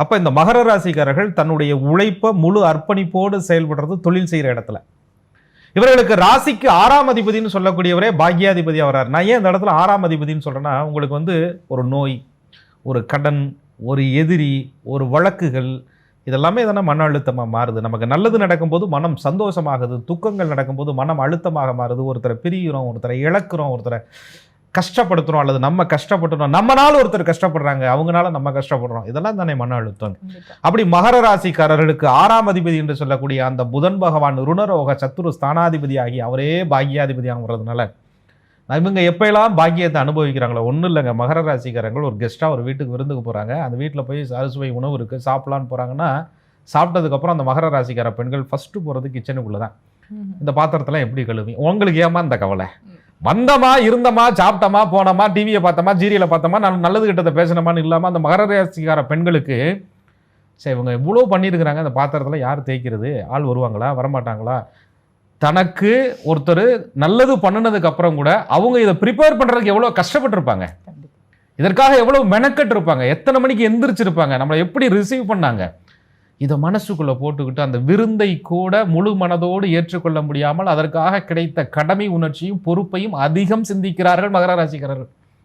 அப்போ இந்த மகர ராசிக்காரர்கள் தன்னுடைய உழைப்பை முழு அர்ப்பணிப்போடு செயல்படுறது தொழில் செய்கிற இடத்துல. இவர்களுக்கு ராசிக்கு ஆறாம் அதிபதினு சொல்லக்கூடியவரே பாக்யாதிபதி வர்றார் நான் ஏன் இந்த இடத்துல ஆறாம் அதிபதினு சொல்கிறேன்னா உங்களுக்கு வந்து ஒரு நோய் ஒரு கடன் ஒரு எதிரி ஒரு வழக்குகள் இதெல்லாமே தானே மன அழுத்தமாக மாறுது. நமக்கு நல்லது நடக்கும்போது மனம் சந்தோஷமாகுது துக்கங்கள் நடக்கும்போது மனம் அழுத்தமாக மாறுது. ஒருத்தரை பிரிகிறோம் ஒருத்தரை இழக்கிறோம் ஒருத்தரை கஷ்டப்படுத்துகிறோம் அல்லது நம்ம கஷ்டப்பட்டுறோம் நம்மனால ஒருத்தர் கஷ்டப்படுறாங்க. அவங்கனால நம்ம கஷ்டப்படுறோம். இதெல்லாம் தானே மன அழுத்தம். அப்படி மகர ராசிக்காரர்களுக்கு ஆறாம் அதிபதி என்று சொல்லக்கூடிய அந்த புதன் பகவான் ருணரோக சத்துரு ஸ்தானாதிபதி ஆகி அவரே பாக்யாதிபதியாக வர்றதுனால இவங்க எப்பயெல்லாம் பாக்கியத்தை அனுபவிக்கிறாங்களோ ஒன்றும் இல்லைங்க. மகர ராசிக்காரங்கள் ஒரு கெஸ்ட்டாக ஒரு வீட்டுக்கு விருந்துக்கு போகிறாங்க அந்த வீட்டில் போய் அறுசுவை உணவு இருக்குது சாப்பிட்லான்னு போகிறாங்கன்னா சாப்பிட்டதுக்கப்புறம் அந்த மகர ராசிக்கார பெண்கள் ஃபஸ்ட்டு போகிறது கிச்சனுக்குள்ளே தான். இந்த பாத்திரத்தெல்லாம் எப்படி கழுவி? உங்களுக்கு ஏமா இந்த கவலை. வந்தமா இருந்தமா சாப்பிட்டமா போனோமா டிவியை பார்த்தோமா ஜீரியலை பார்த்தோமா நல்ல- நல்லது கிட்டதை பேசணுமான்னு இல்லாமல் அந்த மகர ராசிக்கார பெண்களுக்கு சரி இவங்க இவ்வளோ பண்ணியிருக்கிறாங்க அந்த பாத்திரத்தில் யார் தேய்க்கிறது? ஆள் வருவாங்களா? வரமாட்டாங்களா? தனக்கு ஒருத்தர் நல்லது பண்ணினதுக்கு அப்புறம் கூட அவங்க இதை ப்ரிப்பேர் பண்ணுறதுக்கு எவ்வளோ கஷ்டப்பட்டிருப்பாங்க. இதற்காக எவ்வளவு மெனக்கெட்டு இருப்பாங்க எத்தனை மணிக்கு எந்திரிச்சிருப்பாங்க. நம்மளை எப்படி ரிசீவ் பண்ணாங்க? இதை மனசுக்குள்ளே போட்டுக்கிட்டு அந்த விருந்தை கூட முழு மனதோடு ஏற்றுக்கொள்ள முடியாமல் அதற்காக கிடைத்த கடமை உணர்ச்சியும் பொறுப்பையும் அதிகம் சிந்திக்கிறார்கள் மகர ராசிக்காரர்கள்.